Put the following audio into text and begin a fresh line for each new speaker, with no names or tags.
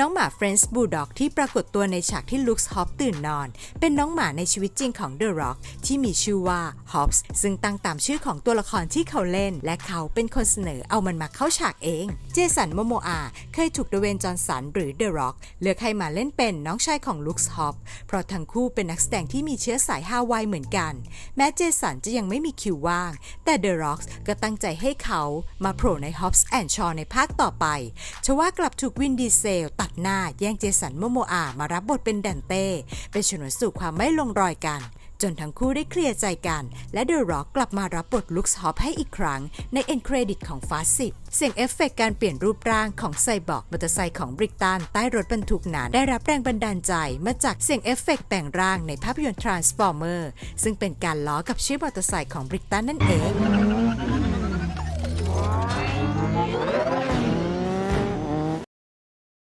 น้องหมาเฟรนช์บูลด็อกที่ปรากฏตัวในฉากที่ลุคส์ฮอปตื่นนอน เป็นน้องหมาในชีวิตจริงของเดอะร็อกที่มีชื่อว่าฮอปส์ซึ่งตั้งตามชื่อของตัวละครที่เขาเล่น และเขาเป็นคนเสนอเอามันมาเข้าฉากเอง เจสันโมโมอาเคยถูกเดเวนจอห์นสันหรือเดอะร็อกเลือกให้มาเล่นเป็นน้องชายของลุคส์ฮอปเพราะทั้งคู่เป็นนักแสดงที่มีเชื้อสายฮาวายเหมือนกัน แม้เจสันจะยังไม่มีคิวว่าง แต่เดอะร็อกก็ตั้งใจให้เขามาโผล่ในฮอปส์แอนด์ชอในภาคต่อไปทว่ากลับถูกวินดีเซลตัดหน้าแย่งเจสันโมโมอามารับบทเป็นแดนเต้เป็นชนวนสู่ความไม่ลงรอยกัน จนทั้งคู่ได้เคลียร์ใจกัน และเดอะร็อกกลับมารับบทลุคฮอปให้อีกครั้ง ในเอ็นเครดิตของฟาสซิเสียงเอฟเฟกต์การเปลี่ยนรูปร่างของไซบอร์กมอเตอร์ไซค์ของบริกตันใต้รถบรรทุกนั้นได้รับแรงบันดาลใจมาจากเสียงเอฟเฟกต์แต่งร่างในภาพยนตร์ Transformer ซึ่งเป็นการล้อกับชื่อมอเตอร์ไซค์ของบริกตันนั่นเอง